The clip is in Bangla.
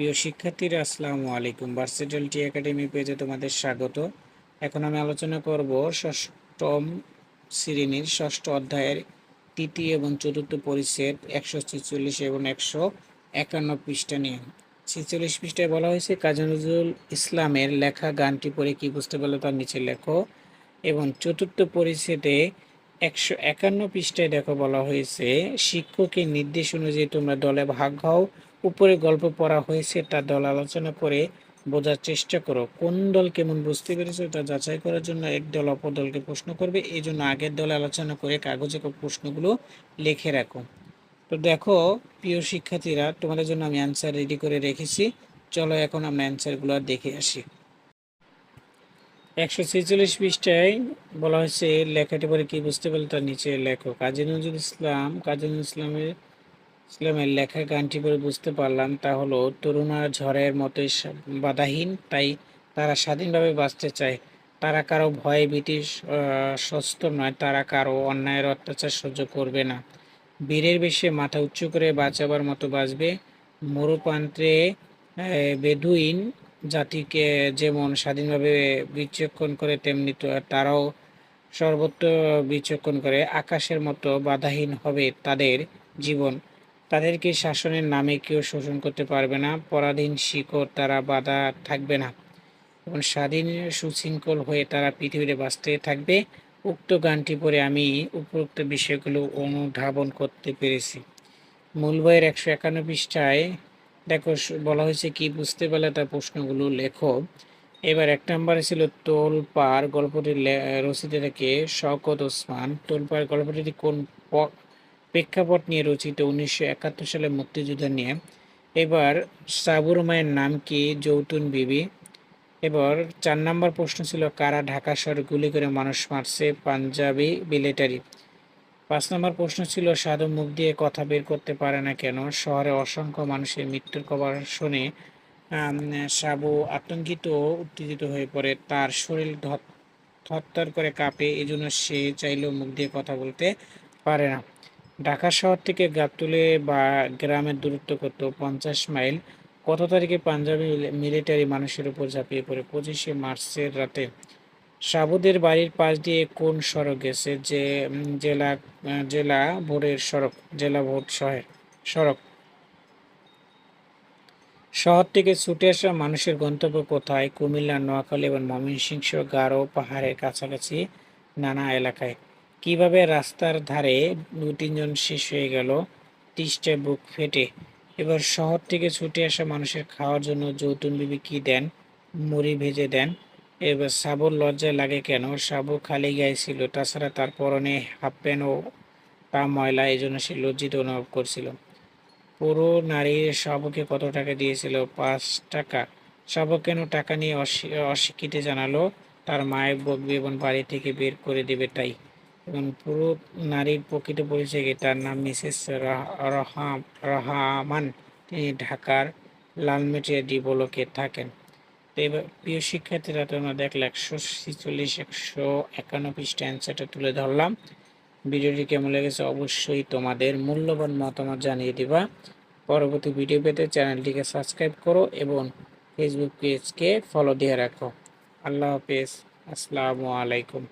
প্রিয় শিক্ষার্থীরা, আসসালামু আলাইকুম। ভার্সিটাল টি একাডেমি পেজে তোমাদের স্বাগত। এখন আমি আলোচনা করব ষষ্ঠম শ্রেণির ষষ্ঠ অধ্যায়ের তৃতীয় এবং চতুর্থ পরিচ্ছেদ একশো ছেচল্লিশ এবং একশো একান্ন পৃষ্ঠা নিয়ে। ছেচল্লিশ পৃষ্ঠায় বলা হয়েছে, কাজী নজরুল ইসলামের লেখা গানটি পড়ে কি বুঝতে পারল তার নিচে লেখো। এবং চতুর্থ পরিচ্ছেদে একশো একান্ন পৃষ্ঠায় দেখো বলা হয়েছে, শিক্ষকের নির্দেশ অনুযায়ী তোমরা দলে ভাগ হও উপরে গল্প পড়া হয়েছে তার দল আলোচনা করে বোঝার চেষ্টা করো। কোন দল কেমন বুঝতে পেরেছ তা যাচাই করার জন্য এক দল অপর দলকে প্রশ্ন করবে। এই জন্য আগের দলে আলোচনা করে কাগজে প্রশ্নগুলো লিখে রাখো। তো দেখো, প্রিয় শিক্ষার্থীরা, তোমাদের জন্য আমি অ্যান্সার রেডি করে রেখেছি। চলো এখন আমরা অ্যান্সারগুলো দেখে আসি। একশো ছেচল্লিশ পৃষ্ঠায় বলা হয়েছে, লেখাটি পরে কি বুঝতে পারলে? তার নিচে লেখো। কাজী নজরুল ইসলাম কাজী নজরুল ইসলামের ইসলামের লেখা গানটি পরে বুঝতে পারলাম, তা হলো তরুণার ঝড়ের মতোই বাধাহীন, তাই তারা স্বাধীনভাবে বাঁচতে চায়। তারা কারও ভয়ে ব্রিটিশ সস্ত নয়, তারা কারও অন্যায়ের অত্যাচার সহ্য করবে না। বীরের বেশে মাথা উঁচু করে বাঁচাবার মতো বাঁচবে। মরুপ্রান্তে বেদুইন জাতিকে যেমন স্বাধীনভাবে বিচক্ষণ করে, তেমনি তারাও সর্বত্র বিচক্ষণ করে। আকাশের মতো বাধাহীন হবে তাদের জীবন। তাদেরকে শাসনের নামে কেউ শোষণ করতে পারবে না। পরাধীন, শিকড়, তারা বাধা থাকবে না। এবং স্বাধীন, সুশৃঙ্খল হয়ে তারা পৃথিবীতে বাঁচতে থাকবে। উক্ত গানটি পরে আমি উপরোক্ত বিষয়গুলো অনুধাবন করতে পেরেছি। মূল বইয়ের একশো একান্ন পৃষ্ঠায় দেখো, বলা হয়েছে কি? বুঝতে পারলে তার প্রশ্নগুলো লেখো। এবার এক নম্বরে ছিল তোলপার গল্পটির রচিত থেকে শওকত ওসমান। তোলপার গল্পটি কোন প্রেক্ষাপট নিয়ে রচিত উনিশশো একাত্তর সালে মুক্তিযুদ্ধ নিয়ে। এবার সাবুর মায়ের নাম কি? যৌতুন বিবি। এবার চার নম্বর প্রশ্ন ছিল, কারা ঢাকা শহরে গুলি করে মানুষ মারছে? পাঞ্জাবি মিলিটারি পাঁচ নম্বর প্রশ্ন ছিল, সাধু মুখ দিয়ে কথা বের করতে পারে না কেন? শহরে অসংখ্য মানুষের মৃত্যুর খবর শুনে সাবু আতঙ্কিত উত্তেজিত হয়ে পড়ে। তার শরীর থরথর করে কাঁপে এই জন্য সে চাইলেও মুখ দিয়ে কথা বলতে পারে না। ঢাকা শহর থেকে গাবতুলে বা গ্রামের দূরত্ব কত? পঞ্চাশ মাইল। কত তারিখে পাঞ্জাবি মিলিটারি মানুষের উপর ঝাঁপিয়ে পড়ে? পঁচিশে মার্চের রাতে। সাবুদের বাড়ির পাশ দিয়ে কোন সড়ক গেছে? যে জেলা জেলা ভোরের সড়ক, জেলা ভোট শহর সড়ক। শহর থেকে ছুটে আসা মানুষের গন্তব্য কোথায়? কুমিল্লা, নোয়াখালী এবং ময়মনসিংহ গারো পাহাড়ের কাছাকাছি নানা এলাকায়। কীভাবে রাস্তার ধারে দু তিনজন শেষ হয়ে গেল তিস্টায় বুক ফেটে, এবার শহর থেকে ছুটে আসা মানুষের খাওয়ার জন্য যৌতুন বিবি কি দেন? মুড়ি ভেজে দেন? এবার সাবুর লজ্জায় লাগে কেন? সাবু খালি গায়ে ছিল, তাছাড়া তার পরনে হাফ প্যান্ট ও পা ময়লা এই জন্য সে লজ্জিত অনুভব করছিল। পুরো নারীর শাবকে কত টাকা দিয়েছিল? পাঁচ টাকা। শাবক কেন টাকা নিয়ে অস্বী- অস্বীকৃতি জানালো? তার মায়ের বকবে এবং বাড়ি থেকে বের করে দেবে তাই। এবং পুরো নারীর প্রকৃত পরিচয়? তার নাম মিসেস রাহ- রহাম, রহমান। তিনি ঢাকার লালমেটিয়া ডি ব্লকে থাকেন। তো এবার প্রিয় শিক্ষার্থীরা, তোমরা দেখলে একশো ছিচল্লিশ, একশো একান্ন পৃষ্ঠা অ্যান্সারটা তুলে ধরলাম। ভিডিওটি কেমন লেগেছে অবশ্যই তোমাদের মূল্যবান মতামত জানিয়ে দিবা। পরবর্তী ভিডিও পেতে চ্যানেলটিকে সাবস্ক্রাইব করো এবং ফেসবুক পেজকে ফলো দিয়ে রাখো। আল্লাহ হাফেজ। আসসালামু আলাইকুম।